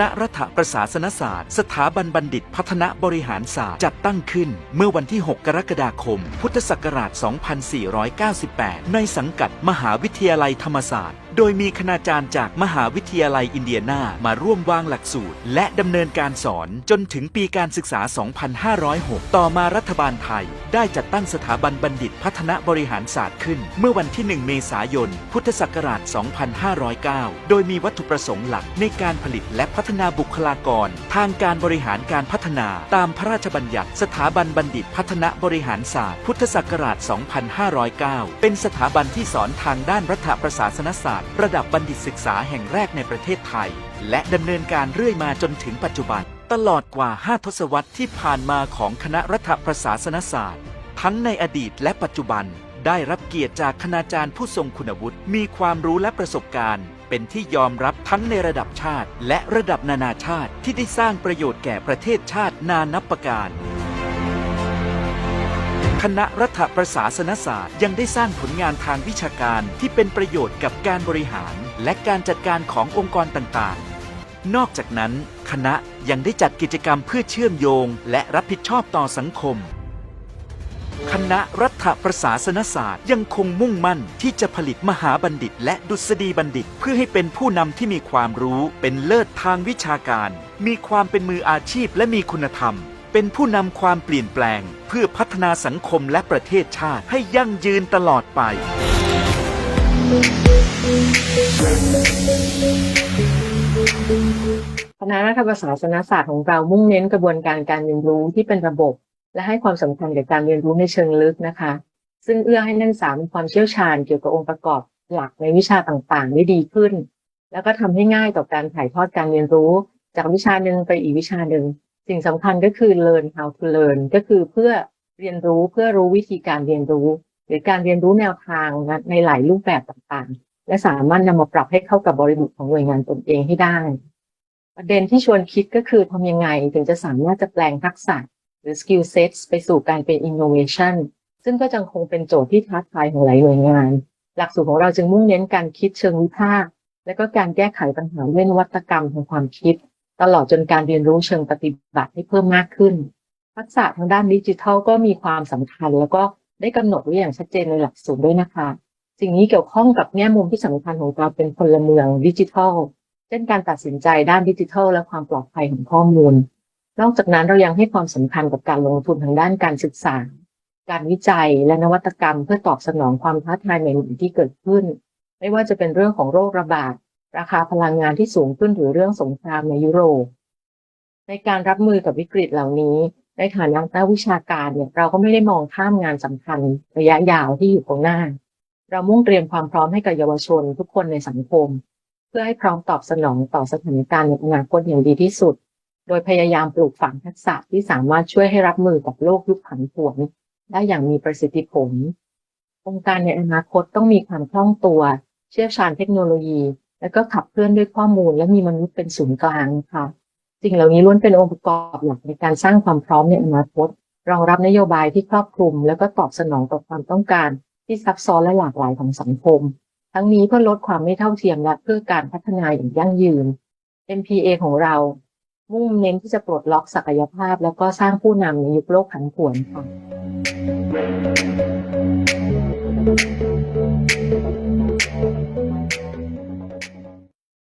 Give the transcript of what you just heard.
ณะรัฐประศาสนศาสตร์ สถาบันบัณฑิตพัฒนาบริหารศาสตร์จัดตั้งขึ้น เมื่อวันที่ 6 กรกฎาคม พุทธศักราช 2498 ในสังกัดมหาวิทยาลัยธรรมศาสตร์ โดยมีคณาจารย์จากมหาวิทยาลัยอินเดียนามาร่วมวางหลักสูตร และดำเนินการสอนจนถึงปีการศึกษา 2506 ต่อมารัฐบาลไทย ได้จัดตั้งสถาบันบัณฑิตพัฒนาบริหารศาสตร์ขึ้น เมื่อวันที่ 1 เมษายน พุทธศักราช 2509 โดยมีวัตถุประสงค์หลักในการผลิตและพัฒนาบุคลากร ทางการบริหารการพัฒนาตามพระราชบัญญัติ สถาบันบัณฑิตพัฒนาบริหารศาสตร์ พุทธศักราช 2509 เป็นสถาบันที่สอนทางด้านรัฐประศาสนศาสตร์ระดับบัณฑิตศึกษาแห่งแรกในประเทศไทย และดำเนินการเรื่อยมาจนถึงปัจจุบัน ตลอดกว่า 5 ทศวรรษที่ผ่านมาของคณะรัฐประศาสนศาสตร์ ทั้งในอดีตและปัจจุบัน ได้รับเกียรติจากคณาจารย์ผู้ทรงคุณวุฒิ มีความรู้และประสบการณ์ เป็นที่ยอมรับทั้งในระดับชาติ และระดับนานาชาติที่ได้สร้างประโยชน์แก่ประเทศชาตินานับประการ คณะรัฐประศาสนศาสตร์ยังได้สร้างผลงานทางวิชาการที่เป็นประโยชน์กับการบริหาร และการจัดการขององค์กรต่างๆ นอกจากนั้น คณะยังได้จัดกิจกรรมเพื่อเชื่อมโยง และรับผิดชอบต่อสังคม คณะรัฐประศาสนศาสตร์ยังคงมุ่งมั่นที่จะผลิตมหาบัณฑิต และดุษฎีบัณฑิต เพื่อให้เป็นผู้นำที่มีความรู้ เป็นเลิศทางวิชาการ มีความเป็นมืออาชีพและมีคุณธรรม เป็นผู้นำความเปลี่ยนแปลง เพื่อพัฒนาสังคมและประเทศชาติให้ยั่งยืนตลอดไป คณะรัฐประศาสนศาสตร์ของเรามุ่งเน้นกระบวนการการเรียนรู้ที่เป็นระบบ และให้ความสำคัญกับการเรียนรู้ในเชิงลึกนะคะ ซึ่งเอื้อให้นักศึกษามีความเชี่ยวชาญเกี่ยวกับองค์ประกอบหลักในวิชาต่างๆ ได้ดีขึ้น แล้วก็ทำให้ง่ายต่อการถ่ายทอดการเรียนรู้ จากวิชาหนึ่งไปอีกวิชาหนึ่ง สิ่งสำคัญก็คือ learn how to learn ก็คือเพื่อเรียนรู้เพื่อรู้วิธีการเรียนรู้ หรือการเรียนรู้แนวทางในหลายรูปแบบต่างๆ และสามารถนำมาปรับให้เข้ากับบริบทของหน่วยงานตนเองให้ได้ ประเด็นที่ชวนคิดก็คือทำยังไงถึงจะสามารถจะแปลงทักษะ หรือ skill sets ไปสู่การเป็น innovation ซึ่งก็ยังคงเป็นโจทย์ที่ท้าทายของหลายหน่วยงาน หลักสูตรของเราจึงมุ่งเน้นการคิดเชิงวิพากษ์และก็การแก้ไขปัญหาด้วยนวัตกรรมทางความคิด ตลอดจนการเรียนรู้เชิงปฏิบัติให้เพิ่มมากขึ้น ทักษะทางด้านดิจิทัลก็มีความสำคัญ แล้วก็ได้กำหนดไว้อย่างชัดเจนในหลักสูตรด้วยนะคะ สิ่งนี้เกี่ยวข้องกับแง่มุมที่สำคัญของการเป็นพลเมืองดิจิทัล เช่นการตัดสินใจด้านดิจิทัล และความปลอดภัยของข้อมูล นอกจากนั้นเรายังให้ความสำคัญกับการลงทุนทางด้านการศึกษา การวิจัยและนวัตกรรม เพื่อตอบสนองความท้าทายใหม่ๆที่เกิดขึ้น ไม่ว่าจะเป็นเรื่องของโรคระบาด ราคาพลังงานที่สูงขึ้นหรือเรื่องสงครามในยุโรป ในการรับมือกับวิกฤตเหล่านี้ ในฐานะนักวิชาการเนี่ยเราก็ไม่ได้มองข้ามงานสำคัญระยะยาวที่อยู่ตรงหน้า เรามุ่งเตรียมความพร้อมให้กับเยาวชนทุกคนในสังคม เพื่อให้พร้อมตอบสนองต่อสถานการณ์ในอนาคตอย่างดีที่สุด โดยพยายามปลูกฝังทักษะที่สามารถช่วยให้รับมือกับโลกยุคผันผวนได้อย่างมีประสิทธิผล องค์การในอนาคตต้องมีความคล่องตัว เชี่ยวชาญเทคโนโลยี และก็ขับเคลื่อนด้วยข้อมูล และมีมนุษย์เป็นศูนย์กลางค่ะสิ่งเหล่านี้ล้วนเป็นองค์ประกอบหลักในการสร้างความพร้อมในอนาคตรองรับนโยบายที่ครอบคลุม แล้วก็ตอบสนองต่อความต้องการที่ซับซ้อนและหลากหลายของสังคม ทั้งนี้เพื่อลดความไม่เท่าเทียมและเพื่อการพัฒนาอย่างยั่งยืน MPA ของเรา มุ่งเน้นที่จะปลดล็อกศักยภาพ แล้วก็สร้างผู้นำในยุคโลกผันผวนค่ะ